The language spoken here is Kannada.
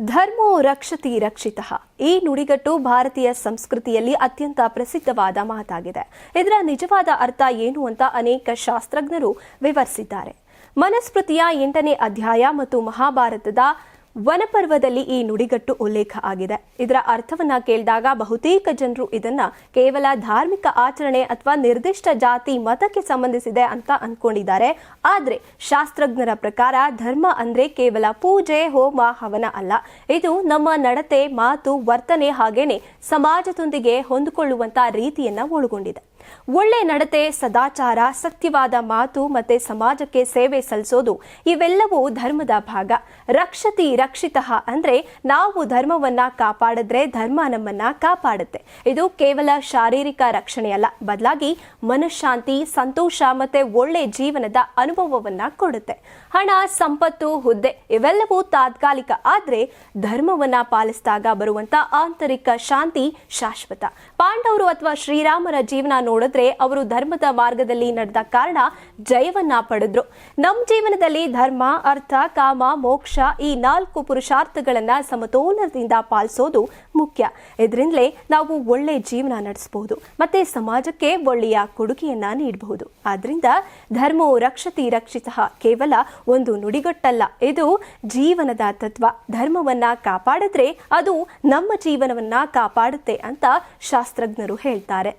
ಧರ್ಮೋ ರಕ್ಷತಿ ರಕ್ಷಿತ. ಈ ನುಡಿಗಟ್ಟು ಭಾರತೀಯ ಸಂಸ್ಕೃತಿಯಲ್ಲಿ ಅತ್ಯಂತ ಪ್ರಸಿದ್ಧವಾದ ಮಾತಾಗಿದೆ. ಇದರ ನಿಜವಾದ ಅರ್ಥ ಏನು ಅಂತ ಅನೇಕ ಶಾಸ್ತ್ರಜ್ಞರು ವಿವರಿಸಿದ್ದಾರೆ. ಮನಸ್ಮೃತಿಯ ಎಂಟನೇ ಅಧ್ಯಾಯ ಮತ್ತು ಮಹಾಭಾರತದ ವನಪರ್ವದಲ್ಲಿ ಈ ನುಡಿಗಟ್ಟು ಉಲ್ಲೇಖ ಆಗಿದೆ. ಇದರ ಅರ್ಥವನ್ನ ಕೇಳಿದಾಗ ಬಹುತೇಕ ಜನರು ಇದನ್ನ ಕೇವಲ ಧಾರ್ಮಿಕ ಆಚರಣೆ ಅಥವಾ ನಿರ್ದಿಷ್ಟ ಜಾತಿ ಮತಕ್ಕೆ ಸಂಬಂಧಿಸಿದೆ ಅಂತ ಅನ್ಕೊಂಡಿದ್ದಾರೆ. ಆದ್ರೆ ಶಾಸ್ತ್ರಜ್ಞರ ಪ್ರಕಾರ ಧರ್ಮ ಅಂದ್ರೆ ಕೇವಲ ಪೂಜೆ, ಹೋಮ, ಹವನ ಅಲ್ಲ. ಇದು ನಮ್ಮ ನಡತೆ, ಮಾತು, ವರ್ತನೆ ಹಾಗೇನೆ ಸಮಾಜದೊಂದಿಗೆ ಹೊಂದಿಕೊಳ್ಳುವಂತ ರೀತಿಯನ್ನ ಒಳಗೊಂಡಿದೆ. ಒಳ್ಳೆ ನಡತೆ, ಸದಾಚಾರ, ಸತ್ಯವಾದ ಮಾತು ಮತ್ತೆ ಸಮಾಜಕ್ಕೆ ಸೇವೆ ಸಲ್ಲಿಸೋದು ಇವೆಲ್ಲವೂ ಧರ್ಮದ ಭಾಗ. ರಕ್ಷತಿ ರಕ್ಷಿತ ಅಂದ್ರೆ ನಾವು ಧರ್ಮವನ್ನ ಕಾಪಾಡಿದ್ರೆ ಧರ್ಮ ನಮ್ಮನ್ನ ಕಾಪಾಡುತ್ತೆ. ಇದು ಕೇವಲ ಶಾರೀರಿಕ ರಕ್ಷಣೆ ಅಲ್ಲ. ಬದಲಾಗಿ ಮನಃಶಾಂತಿ, ಸಂತೋಷ ಮತ್ತೆ ಒಳ್ಳೆ ಜೀವನದ ಅನುಭವವನ್ನ ಕೊಡುತ್ತೆ. ಹಣ, ಸಂಪತ್ತು, ಹುದ್ದೆ ಇವೆಲ್ಲವೂ ತಾತ್ಕಾಲಿಕ ಆದ್ರೆ ಧರ್ಮವನ್ನ ಪಾಲಿಸಿದಾಗ ಬರುವಂತ ಆಂತರಿಕ ಶಾಂತಿ ಶಾಶ್ವತ. ಪಾಂಡವರು ಅಥವಾ ಶ್ರೀರಾಮರ ಜೀವನ ನೋಡಿದ್ರೆ ಅವರು ಧರ್ಮದ ಮಾರ್ಗದಲ್ಲಿ ನಡೆದ ಕಾರಣ ಜಯವನ್ನ ಪಡೆದ್ರು. ನಮ್ಮ ಜೀವನದಲ್ಲಿ ಧರ್ಮ, ಅರ್ಥ, ಕಾಮ, ಮೋಕ್ಷ ಈ ನಾಲ್ಕು ಪುರುಷಾರ್ಥಗಳನ್ನ ಸಮತೋಲನದಿಂದ ಪಾಲಿಸೋದು ಮುಖ್ಯ. ಇದರಿಂದಲೇ ನಾವು ಒಳ್ಳೆ ಜೀವನ ನಡೆಸಬಹುದು ಮತ್ತೆ ಸಮಾಜಕ್ಕೆ ಒಳ್ಳೆಯ ಕೊಡುಗೆಯನ್ನ ನೀಡಬಹುದು. ಆದ್ರಿಂದ ಧರ್ಮವು ರಕ್ಷತಿ ರಕ್ಷಿತ ಕೇವಲ ಒಂದು ನುಡಿಗಟ್ಟಲ್ಲ. ಇದು ಜೀವನದ ತತ್ವ. ಧರ್ಮವನ್ನ ಕಾಪಾಡಿದ್ರೆ ಅದು ನಮ್ಮ ಜೀವನವನ್ನ ಕಾಪಾಡುತ್ತೆ ಅಂತ ಶಾಸ್ತ್ರಜ್ಞರು ಹೇಳ್ತಾರೆ.